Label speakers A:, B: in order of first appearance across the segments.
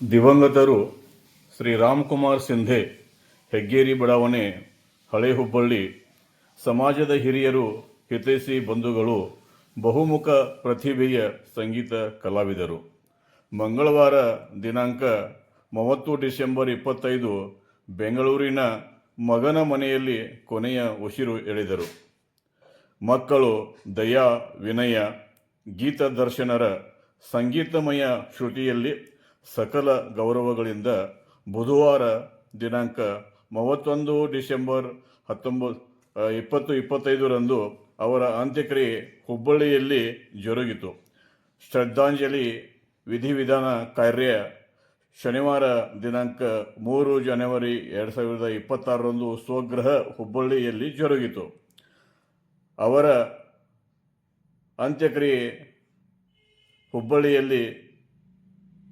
A: ದಿವಂಗತರು ಶ್ರೀ ರಾಮ್ಕುಮಾರ್ ಸಿಂಧೆ, ಹೆಗ್ಗೇರಿ ಬಡಾವಣೆ ಹಳೆ ಹುಬ್ಬಳ್ಳಿ ಸಮಾಜದ ಹಿರಿಯರು, ಹಿತೈಷಿ ಬಂಧುಗಳು, ಬಹುಮುಖ ಪ್ರತಿಭೆಯ ಸಂಗೀತ ಕಲಾವಿದರು. ಮಂಗಳವಾರ ದಿನಾಂಕ ಮೂವತ್ತು ಡಿಸೆಂಬರ್ ಇಪ್ಪತ್ತೈದು ಬೆಂಗಳೂರಿನ ಮಗನ ಮನೆಯಲ್ಲಿ ಕೊನೆಯ ಉಸಿರು ಎಳೆದರು. ಮಕ್ಕಳು ದಯಾ, ವಿನಯ, ಗೀತ ದರ್ಶನರ ಸಂಗೀತಮಯ ಶ್ರುತಿಯಲ್ಲಿ ಸಕಲ ಗೌರವಗಳಿಂದ ಬುಧವಾರ ದಿನಾಂಕ ಮೂವತ್ತೊಂದು ಡಿಸೆಂಬರ್ ಹತ್ತೊಂಬತ್ತು ಇಪ್ಪತ್ತು, ಇಪ್ಪತ್ತೈದರಂದು ಅವರ ಅಂತ್ಯಕ್ರಿಯೆ ಹುಬ್ಬಳ್ಳಿಯಲ್ಲಿ ಜರುಗಿತು. ಶ್ರದ್ಧಾಂಜಲಿ ವಿಧಿವಿಧಾನ ಕಾರ್ಯ ಶನಿವಾರ ದಿನಾಂಕ ಮೂರು ಜನವರಿ ಎರಡು ಸಾವಿರದ ಇಪ್ಪತ್ತಾರರಂದು ಸ್ವಗೃಹ ಹುಬ್ಬಳ್ಳಿಯಲ್ಲಿ ಜರುಗಿತು. ಅವರ ಅಂತ್ಯಕ್ರಿಯೆ ಹುಬ್ಬಳ್ಳಿಯಲ್ಲಿ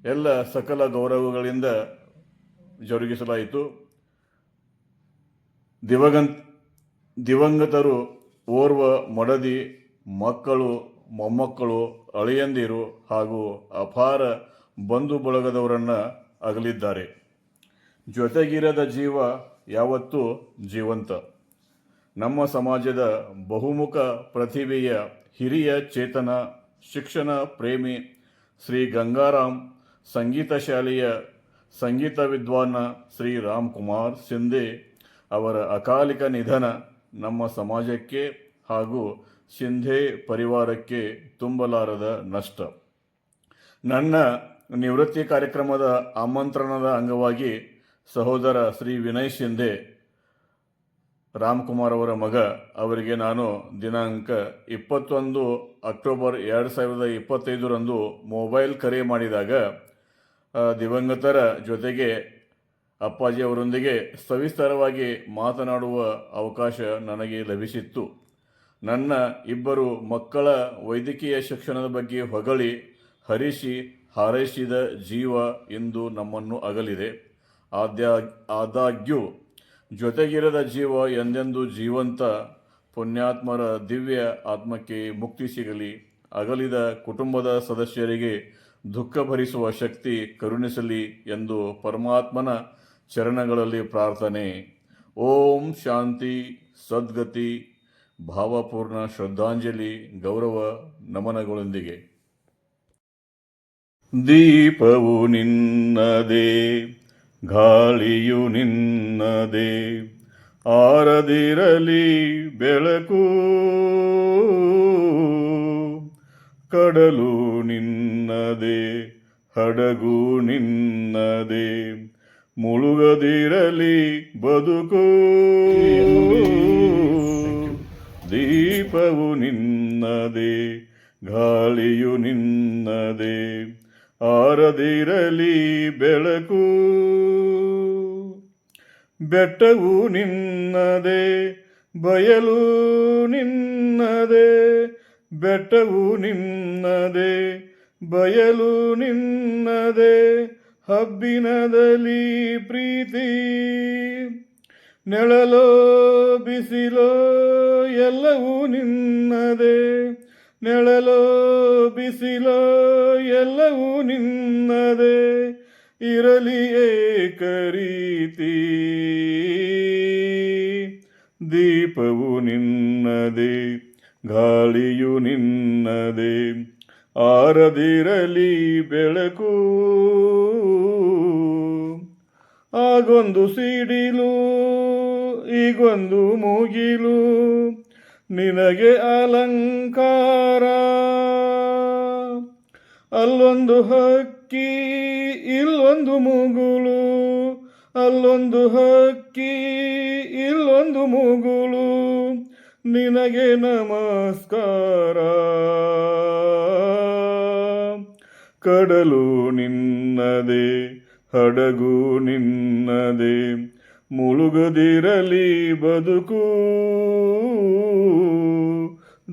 A: ಎಲ್ಲ ಸಕಲ ಗೌರವಗಳಿಂದ ಜರುಗಿಸಲಾಯಿತು. ದಿವಗಂತ್, ದಿವಂಗತರು ಓರ್ವ ಮಡದಿ ಮಕ್ಕಳು, ಮೊಮ್ಮಕ್ಕಳು, ಅಳಿಯಂದಿರು ಹಾಗೂ ಅಪಾರ ಬಂಧು ಬಳಗದವರನ್ನು ಅಗಲಿದ್ದಾರೆ. ಜೊತೆಗಿರದ ಜೀವ ಯಾವತ್ತೂ ಜೀವಂತ. ನಮ್ಮ ಸಮಾಜದ ಬಹುಮುಖ ಪ್ರತಿಭೆಯ ಹಿರಿಯ ಚೇತನ, ಶಿಕ್ಷಣ ಪ್ರೇಮಿ ಶ್ರೀ ಗಂಗಾರಾಮ್ ಸಂಗೀತ ಶಾಲೆಯ ಸಂಗೀತ ವಿದ್ವಾನ ಶ್ರೀ ರಾಮ್ಕುಮಾರ್ ಸಿಂಧೆ ಅವರ ಅಕಾಲಿಕ ನಿಧನ ನಮ್ಮ ಸಮಾಜಕ್ಕೆ ಹಾಗೂ ಸಿಂಧೆ ಪರಿವಾರಕ್ಕೆ ತುಂಬಲಾರದ ನಷ್ಟ. ನನ್ನ ನಿವೃತ್ತಿ ಕಾರ್ಯಕ್ರಮದ ಆಮಂತ್ರಣದ ಅಂಗವಾಗಿ ಸಹೋದರ ಶ್ರೀ ವಿನಯ್ ಶಿಂಧೆ ರಾಮ್ಕುಮಾರ್ ಅವರ ಮಗ, ಅವರಿಗೆ ನಾನು ದಿನಾಂಕ ಇಪ್ಪತ್ತೊಂದು ಅಕ್ಟೋಬರ್ ಎರಡು ಸಾವಿರದ ಇಪ್ಪತ್ತೈದರಂದು ಮೊಬೈಲ್ ಕರೆ ಮಾಡಿದಾಗ ದಿವಂಗತರ ಜೊತೆಗೆ ಅಪ್ಪಾಜಿ ಅವರೊಂದಿಗೆ ಸವಿಸ್ತಾರವಾಗಿ ಮಾತನಾಡುವ ಅವಕಾಶ ನನಗೆ ಲಭಿಸಿತ್ತು. ನನ್ನ ಇಬ್ಬರು ಮಕ್ಕಳ ವೈದ್ಯಕೀಯ ಶಿಕ್ಷಣದ ಬಗ್ಗೆ ಹೊಗಳಿ ಹರಿಸಿ ಹಾರೈಸಿದ ಜೀವ ಎಂದು ನಮ್ಮನ್ನು ಅಗಲಿದೆ. ಆದ್ಯಾ, ಆದಾಗ್ಯೂ ಜೊತೆಗಿರದ ಜೀವ ಎಂದೆಂದು ಜೀವಂತ ಪುಣ್ಯಾತ್ಮರ ದಿವ್ಯ ಆತ್ಮಕ್ಕೆ ಮುಕ್ತಿ ಸಿಗಲಿ. ಅಗಲಿದ ಕುಟುಂಬದ ಸದಸ್ಯರಿಗೆ ದುಃಖ ಭರಿಸುವ ಶಕ್ತಿ ಕರುಣಿಸಲಿ ಎಂದು ಪರಮಾತ್ಮನ ಚರಣಗಳಲ್ಲಿ ಪ್ರಾರ್ಥನೆ. ಓಂ ಶಾಂತಿ, ಸದ್ಗತಿ, ಭಾವಪೂರ್ಣ ಶ್ರದ್ಧಾಂಜಲಿ, ಗೌರವ, ನಮನಗಳೊಂದಿಗೆ. ದೀಪವು ನಿನ್ನದೇ, ಗಾಳಿಯು ನಿನ್ನದೇ, ಆರದಿರಲಿ ಬೆಳಕು, ಕಡಲು ನಿನ್ನದೇ, ಹಡಗು ನಿನ್ನದೆ, ಮುಳುಗದಿರಲಿ ಬದುಕು. ದೀಪವು ನಿನ್ನದೆ, ಗಾಳಿಯು ನಿನ್ನದೆ, ಆರದಿರಲಿ ಬೆಳಕು. ಬೆಟ್ಟವು ನಿನ್ನದೆ, ಬಯಲು ನಿನ್ನದೆ, ಬೆಟ್ಟವು ನಿನ್ನದೇ ಬಯಲು ನಿನ್ನದೇ ಹಬ್ಬಿನದಲ್ಲಿ ಪ್ರೀತಿ. ನೆಳಲೋ ಬಿಸಿಲೋ ಎಲ್ಲವೂ ನಿನ್ನದೆ. ನೆಳಲೋ ಬಿಸಿಲೋ ಎಲ್ಲವೂ ನಿನ್ನದೆ. ಇರಲಿ ಏಕರೀತಿ ದೀಪವು ನಿನ್ನದೆ, ಗಾಳಿಯು ನಿನ್ನದೇ. ಆರದಿರಲಿ ಬೆಳಕು. ಆಗೊಂದು ಸಿಡಿಲು, ಈಗೊಂದು ಮುಗಿಲು, ನಿನಗೆ ಅಲಂಕಾರ. ಅಲ್ಲೊಂದು ಹಕ್ಕಿ, ಇಲ್ಲೊಂದು ಮುಗುಳು. ಅಲ್ಲೊಂದು ಹಕ್ಕಿ, ಇಲ್ಲೊಂದು ಮುಗುಳು. ನಿನಗೆ ನಮಸ್ಕಾರ. ಕಡಲು ನಿನ್ನದೆ ಹಡಗು ನಿನ್ನದೆ ಮುಳುಗದಿರಲಿ ಬದುಕು.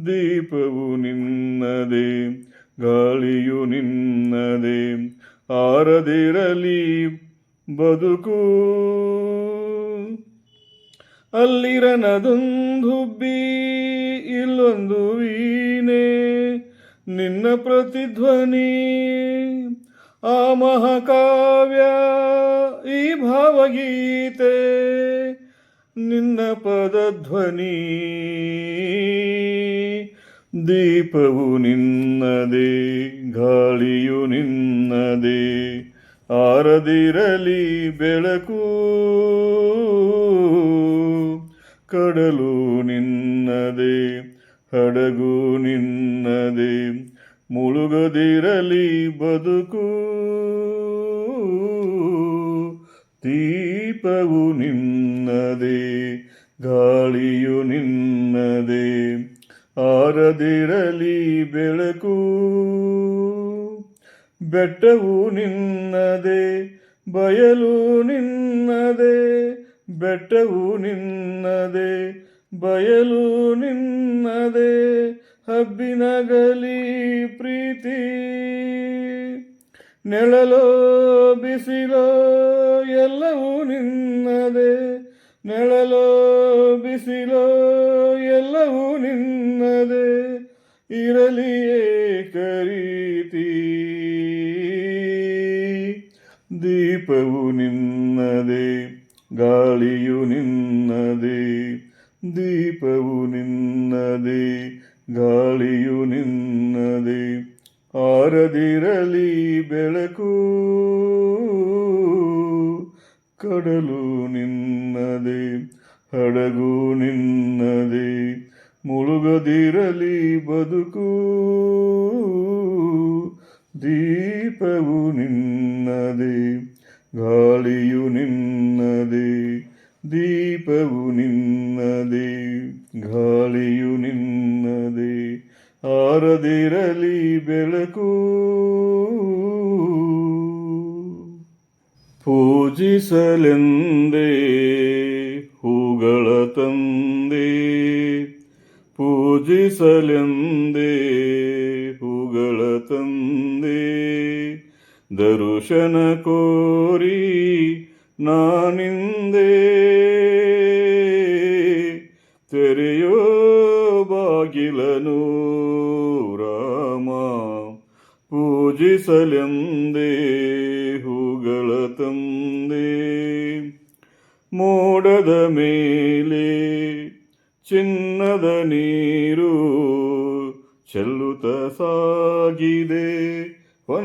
A: ದೀಪವು ನಿನ್ನದೆ ಗಾಳಿಯು ನಿನ್ನದೆ ಆರದಿರಲಿ ಬದುಕು. ಅಲ್ಲಿರನದೊಂದುಬ್ಬಿ ಇಲ್ಲೊಂದು ವೀಣೆ. ನಿನ್ನ ಪ್ರತಿಧ್ವನಿ, ಆ ಮಹಾಕಾವ್ಯ, ಈ ಭಾವಗೀತೆ. ನಿನ್ನ ಪದಧ್ವನಿ, ದೀಪವು ನಿನ್ನದೇ, ಗಾಳಿಯು ನಿನ್ನದೇ. ಆರದಿರಲಿ ಬೆಳಕು ಕಡಲು ನಿನ್ನದೆ, ಹಡಗು ನಿನ್ನದೆ, ಮುಳುಗದಿರಲಿ ಬದುಕು. ದೀಪವು ನಿನ್ನದೆ, ಗಾಳಿಯು ನಿನ್ನದೆ, ಆರದಿರಲಿ ಬೆಳಕು. ಬೆಟ್ಟವು ನಿನ್ನದೆ, ಬಯಲು ನಿನ್ನದೇ ಬೆಟ್ಟವು ನಿನ್ನದೇ ಬಯಲು ನಿನ್ನದೇ ಹಬ್ಬಿನಗಲಿ ಪ್ರೀತಿ ನೆಳಲೋ ಬಿಸಿಲೋ ಎಲ್ಲವೂ ನಿನ್ನದೇ ನೆಳಲೋ ಬಿಸಿಲೋ ಎಲ್ಲವೂ ನಿನ್ನದೇ ಇರಲಿಯೇ ಕರೀತಿ ದೀಪವು ನಿನ್ನದೇ ಗಾಳಿಯು ನಿನ್ನದೇ, ದೀಪವು ನಿನ್ನದೇ, ಗಾಳಿಯು ನಿನ್ನದೇ. ಆರದಿರಲಿ ಬೆಳಕು, ಕಡಲು ನಿನ್ನದೇ, ಹಡಗು ನಿನ್ನದೇ. ಮುಳುಗದಿರಲಿ ಬದುಕು, ದೀಪವು ನಿನ್ನದೇ. ಗಾಳಿಯು ನಿನ್ನದೇ ದೀಪವು ನಿನ್ನದೇ ಗಾಳಿಯು ನಿನ್ನದೇ ಆರದಿರಲಿ ಬೆಳಕು. ಪೂಜಿಸಲೆಂದೇ ಹೂಗಳ ತಂದೆ ಪೂಜಿಸಲೆಂದೇ ಹೂಗಳ ತಂದೆ. ದರುಶನ ಕೋರಿ ನಾನಿಂದೆ. ತೆರೆಯೋ ಬಾಗಿಲನು ರಾಮ, ಪೂಜಿಸಲೆಂದೇ ಹೂಗಳ ತಂದೆ. ಮೋಡದ ಮೇಲೆ ಚಿನ್ನದ ನೀರು ಚೆಲ್ಲುತ್ತ ಸಾಗಿದೆ.